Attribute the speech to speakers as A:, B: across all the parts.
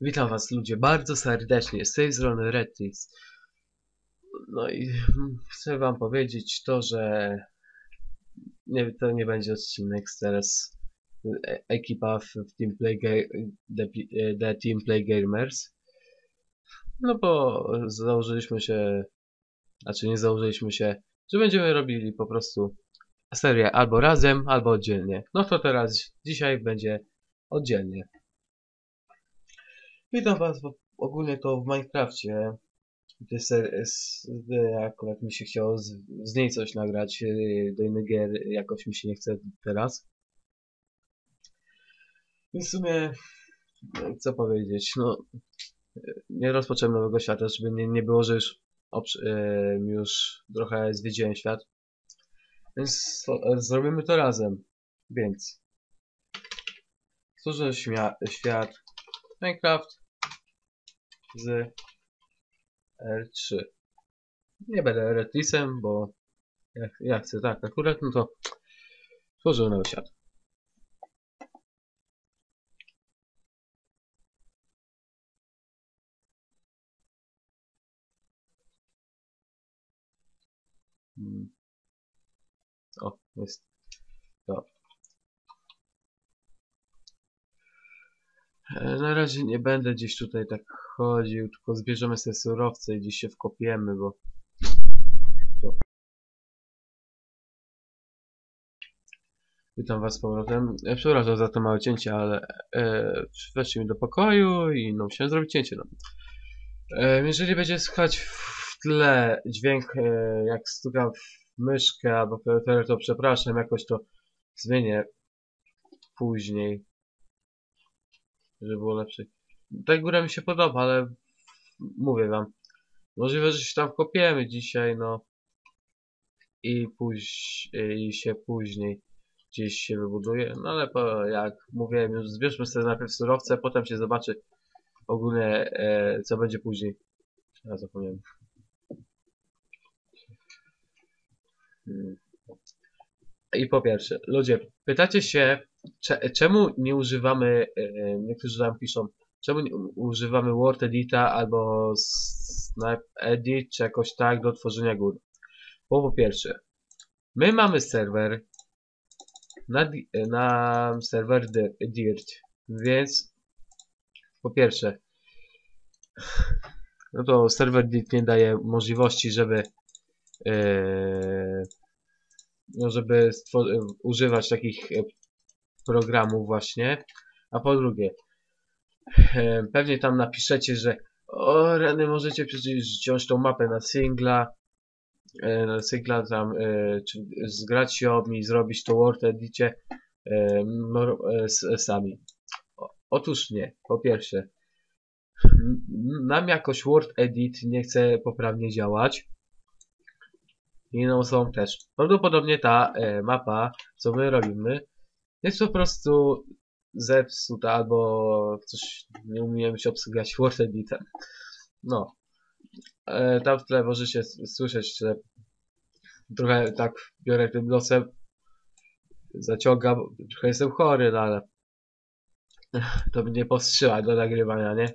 A: Witam was ludzie bardzo serdecznie, z tej strony Retis. No i chcę wam powiedzieć to, że nie, to nie będzie odcinek teraz e- ekipa w, w Team Play the, P- the Team Play Gamers. No bo założyliśmy się, znaczy nie założyliśmy się, że będziemy robili po prostu serię albo razem, albo oddzielnie. No to teraz dzisiaj będzie oddzielnie. Witam was ogólnie to w Minecrafcie. To jest, jest, akurat mi się chciało z, z niej coś nagrać, yy, do innych gier jakoś mi się nie chce teraz. Więc w sumie, co powiedzieć, no, nie rozpocząłem nowego świata, żeby nie, nie było, że już, yy, już trochę zwiedziłem świat. Więc zrobimy to razem. Więc, stworzę świat Minecraft z R3. Nie będę Retisem, bo jak, ja chcę tak akurat, no to tworzę nowy świat. Hmm. O, jest. Na razie nie będę gdzieś tutaj tak chodził, tylko zbierzemy sobie surowce i gdzieś się wkopiemy, bo... To. Witam was z powrotem. E, Przepraszam za to małe cięcie, ale e, weszli mi do pokoju i no musiałem zrobić cięcie. No. E, jeżeli będzie słychać w tle dźwięk e, jak stukam w myszkę albo klawiaturę, to przepraszam, jakoś to zmienię później żeby było lepsze. Ta góra mi się podoba, ale mówię wam, możliwe, że się tam kopiemy dzisiaj, no i póź i się później gdzieś się wybuduje, no ale po, jak mówiłem, już zbierzmy sobie najpierw surowce, potem się zobaczy ogólnie e, co będzie później. Ja zapomniałem. Hmm. I po pierwsze, ludzie, pytacie się, cze czemu nie używamy, e, niektórzy tam piszą, czemu nie używamy Word Edita albo Snap Edit, czy jakoś tak do tworzenia gór. Bo po pierwsze, my mamy serwer na, di- na serwer Di- Dirt, więc po pierwsze, no to serwer Dirt nie daje możliwości, żeby e, no żeby stwo- używać takich e, programów właśnie. A po drugie, e, pewnie tam napiszecie, że o rany możecie wziąć tą mapę na singla, e, na singla tam, czy zgrać ją i zrobić to Word Edicie no, sami. Otóż nie. Po pierwsze, nam jakoś Word Edit nie chce poprawnie działać. Inną osobą też. Prawdopodobnie ta e, mapa, co my robimy, jest po prostu zepsuta albo coś nie umiemy się obsługiwać Word Editem. No. E, tam w tle możecie słyszeć, że trochę tak biorę tym nosem, zaciągam, trochę jestem chory, no ale to mnie powstrzyma do nagrywania, nie?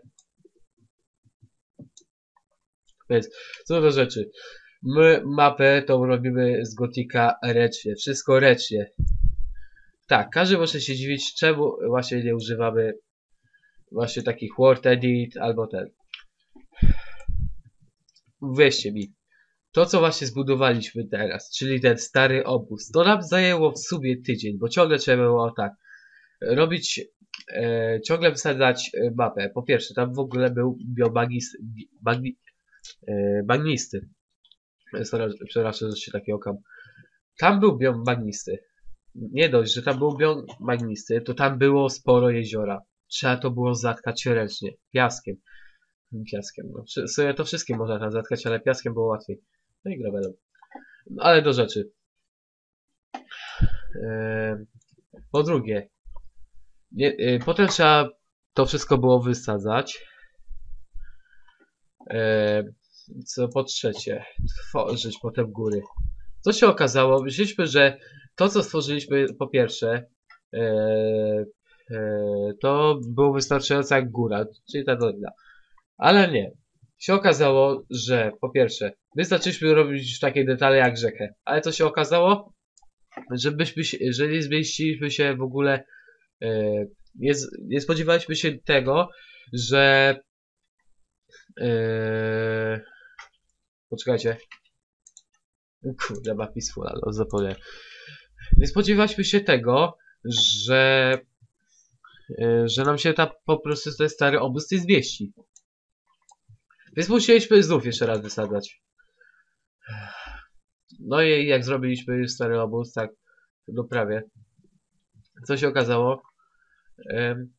A: Więc, co do rzeczy. My mapę tą robimy z Gotika ręcznie, wszystko ręcznie. Tak, każdy może się dziwić, czemu właśnie nie używamy właśnie takich Word Edit albo ten. Weźcie mi. To, co właśnie zbudowaliśmy teraz, czyli ten stary obóz, to nam zajęło w sumie tydzień, bo ciągle trzeba było tak robić, e, ciągle wysadzać e, mapę. Po pierwsze, tam w ogóle był biobagis, bi- bagi, e, bagnisty. Przepraszam, że się taki okam. Tam był biom bagnisty. Nie dość, że tam był biom bagnisty, to tam było sporo jeziora. Trzeba to było zatkać ręcznie, piaskiem. Piaskiem, no. Sobie to wszystkie można tam zatkać, ale piaskiem było łatwiej. No i gravelem. No, ale do rzeczy. Eee, po drugie, nie, e, potem trzeba to wszystko było wysadzać. Eee, co po trzecie, tworzyć potem góry. Co się okazało? Myśleliśmy, że to co stworzyliśmy po pierwsze, eee, e, to było wystarczająco jak góra, czyli ta dolina. Ale nie. Się okazało, że po pierwsze, my zaczęliśmy robić takie detale jak rzekę, ale co się okazało? Żebyśmy się, że nie zmieściliśmy się w ogóle, e, nie, nie spodziewaliśmy się tego, że e, poczekajcie. Kurde, ma peaceful, ale zapomniałem. Nie spodziewaliśmy się tego, że e, że nam się ta po prostu ten stary obóz nie zmieści. Więc musieliśmy znów jeszcze raz wysadzać. No i jak zrobiliśmy już stary obóz, tak, no prawie. Co się okazało? Em,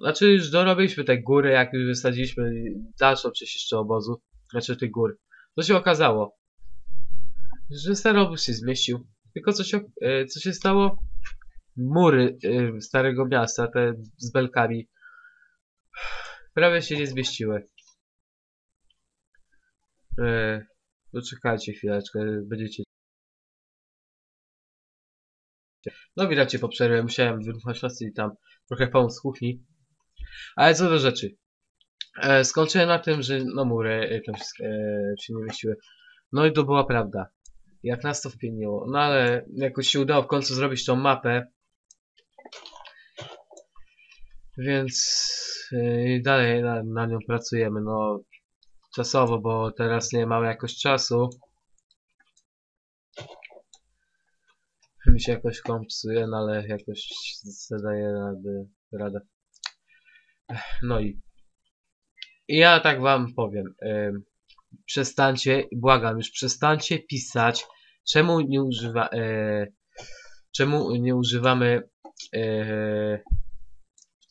A: znaczy już dorobiliśmy te góry, jak już wysadziliśmy dalszą część jeszcze obozu, znaczy tych gór. Co się okazało? Że stary obóz się zmieścił. Tylko co się, e, co się stało? Mury e, starego miasta, te z belkami, prawie się nie zmieściły. E, Poczekajcie chwileczkę, będziecie. No widać po przerwie, musiałem wyruchać lasy i tam trochę pomóc w kuchni. Ale co do rzeczy. E, skończyłem na tym, że no mury e, tam się, e, się nie mieściły. No i to była prawda. Jak nas to wpieniło. No ale jakoś się udało w końcu zrobić tą mapę. Więc e, dalej na, na nią pracujemy. No czasowo, bo teraz nie mamy jakoś czasu. Mi się jakoś kompsuje, no ale jakoś zadaje rady, radę. No i ja tak wam powiem. em, przestańcie, błagam już, przestańcie pisać, czemu nie używa, e, czemu nie używamy e,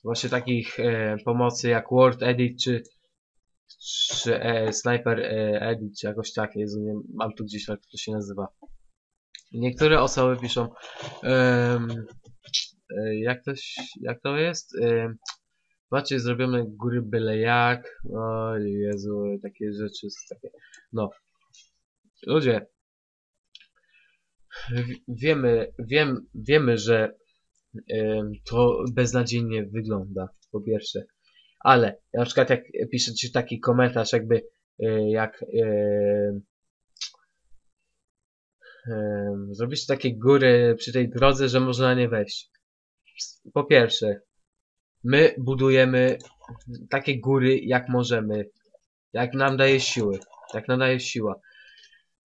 A: właśnie takich e, pomocy jak Word Edit czy czy e, Sniper e, Edit, czy jakoś tak, Jezu, nie, mam tu gdzieś, jak to się nazywa. Niektóre osoby piszą, e, jak, to, jak to jest? Macie zrobione góry byle jak, o Jezu, takie rzeczy, takie, no. Ludzie, wiemy, wiem, wiemy, że to beznadziejnie wygląda, po pierwsze. Ale na przykład jak piszecie taki komentarz, jakby e, jak e, zrobicie takie góry przy tej drodze, że można na nie wejść. Po pierwsze, my budujemy takie góry jak możemy, jak nam daje siły, jak nam daje siła.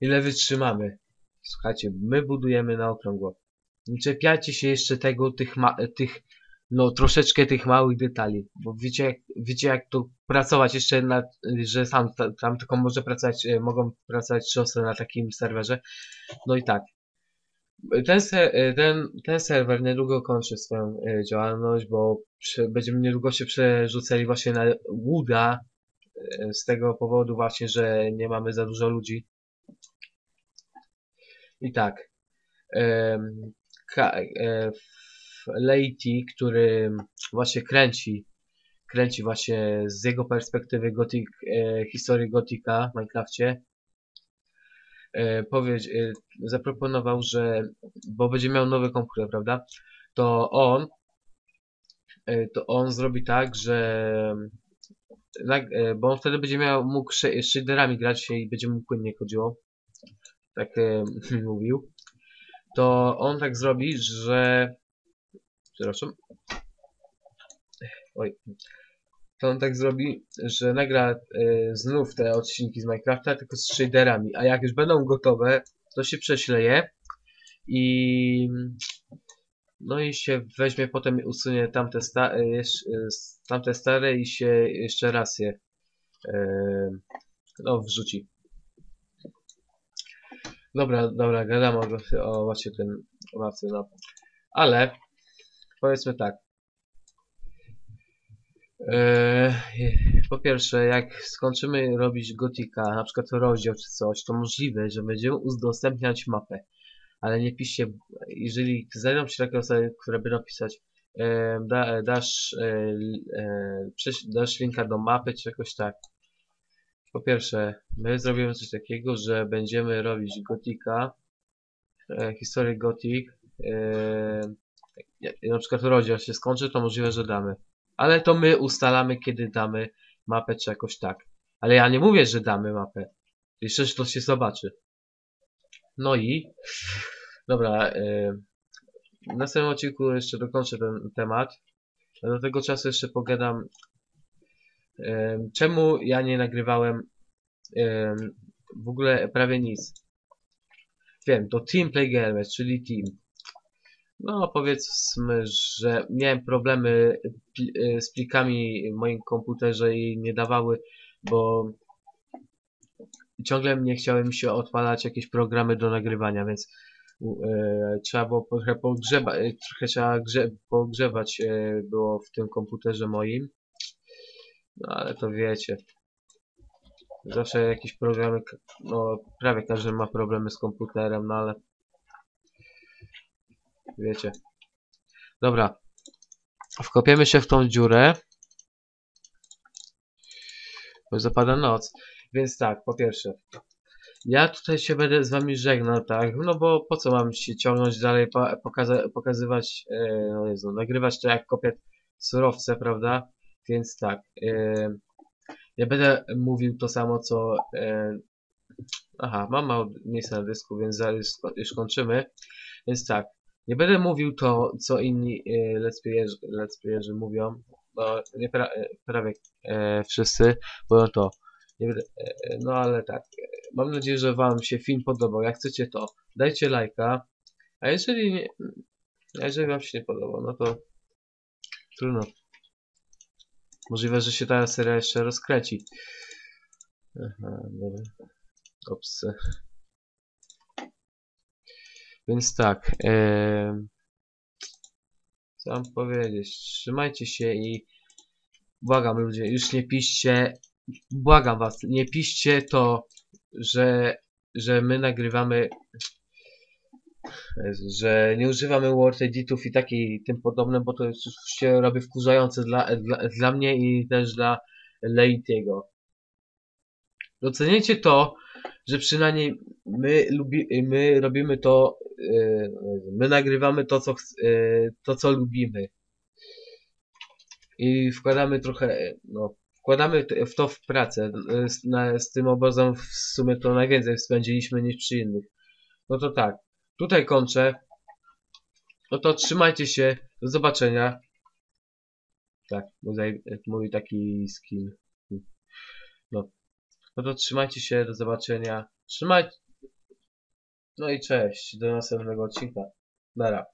A: Ile wytrzymamy. Słuchajcie, my budujemy na okrągło. Nie czepiajcie się jeszcze tego, tych, tych no troszeczkę tych małych detali, bo wiecie jak, wiecie jak to pracować jeszcze nad, że sam ta- tam tylko może pracować, mogą pracować trzy osoby na takim serwerze. No i tak. Ten, e, ten, ten serwer niedługo kończy swoją e, działalność, bo prze, będziemy niedługo się przerzucali właśnie na Wooda e, z tego powodu właśnie, że nie mamy za dużo ludzi. I tak. e, Leity, który właśnie kręci, kręci właśnie z jego perspektywy Gothic, e, historii Gotika w Minecrafcie, e, powiedzi, e, zaproponował, że, bo będzie miał nowy komputer, prawda, to on, e, to on zrobi tak, że bo on wtedy będzie miał, mógł sh- shaderami grać i będzie mu płynnie chodziło, tak e, mówił, to on tak zrobi, że przepraszam, oj, to on tak zrobi, że nagra e, znów te odcinki z Minecrafta, tylko z shaderami, a jak już będą gotowe, to się prześle je i no i się weźmie potem usunie tamte, sta, s- tamte stare i się jeszcze raz je e, no wrzuci. Dobra, dobra, gadam o, o właśnie tym o mapce, no. Ale powiedzmy tak. Eee, po pierwsze, jak skończymy robić gotika, na przykład rozdział czy coś, to możliwe, że będziemy udostępniać mapę. Ale nie piszcie, jeżeli znajdą się takie osoby, które będą pisać, e, da, dasz, e, e, prześ- dasz linka do mapy czy jakoś tak. Po pierwsze, my zrobimy coś takiego, że będziemy robić gotika, historię gotik, na przykład rozdział się skończy, to możliwe, że damy. Ale to my ustalamy, kiedy damy mapę, czy jakoś tak. Ale ja nie mówię, że damy mapę. Jeszcze to się zobaczy. No i... Dobra, yy, w następnym odcinku jeszcze dokończę ten temat. Do tego czasu jeszcze pogadam, yy, czemu ja nie nagrywałem yy, w ogóle prawie nic. Wiem, to Team Play Games, czyli Team. No, powiedzmy, że miałem problemy y, z plikami w moim komputerze i nie dawały, bo ciągle nie chciały mi się odpalać jakieś programy do nagrywania, więc e, trzeba było trochę pogrzeba, e, trochę trzeba grze, było w tym komputerze moim. No ale to wiecie. Zawsze jakieś programy, no prawie każdy ma problemy z komputerem, no ale wiecie. Dobra. Wkopiemy się w tą dziurę. Bo zapada noc. Więc tak, po pierwsze. Ja tutaj się będę z wami żegnał, tak? No bo po co mam się ciągnąć dalej, pokaza pokazywać, e, no Jezu, nagrywać to jak kopię surowce, prawda? Więc tak. E, ja będę mówił to samo, co... E, aha, mam mało miejsca na dysku, więc zaraz już kończymy. Więc tak. Nie będę mówił to, co inni e, let's, playerzy, mówią, bo nie pra, e, prawie e, wszyscy mówią to. Będę, e, no ale tak, e, mam nadzieję, że wam się film podobał. Jak chcecie to, dajcie lajka. A jeżeli nie, a jeżeli wam się nie podobał, no to trudno. Możliwe, że się ta seria jeszcze rozkręci. Aha, dobra. Ops. Więc tak, em, co mam powiedzieć? Trzymajcie się i błagam ludzie, już nie piszcie, błagam was, nie piszcie to, że, że my nagrywamy, że nie używamy word editów i takiej tym podobne, bo to już się robi wkurzające dla, dla, dla mnie i też dla Leitiego. Doceniajcie to, że przynajmniej my, lubi, my robimy to, yy, my nagrywamy to co, yy, to, co lubimy. I wkładamy trochę, no, wkładamy w to w pracę. Z, na, z tym obozem w sumie to najwięcej spędziliśmy niż przy innych. No to tak, tutaj kończę. No to trzymajcie się, do zobaczenia. Tak, mój, mój taki skin. No. No to trzymajcie się, do zobaczenia. Trzymajcie. No i cześć, do następnego odcinka. Nara.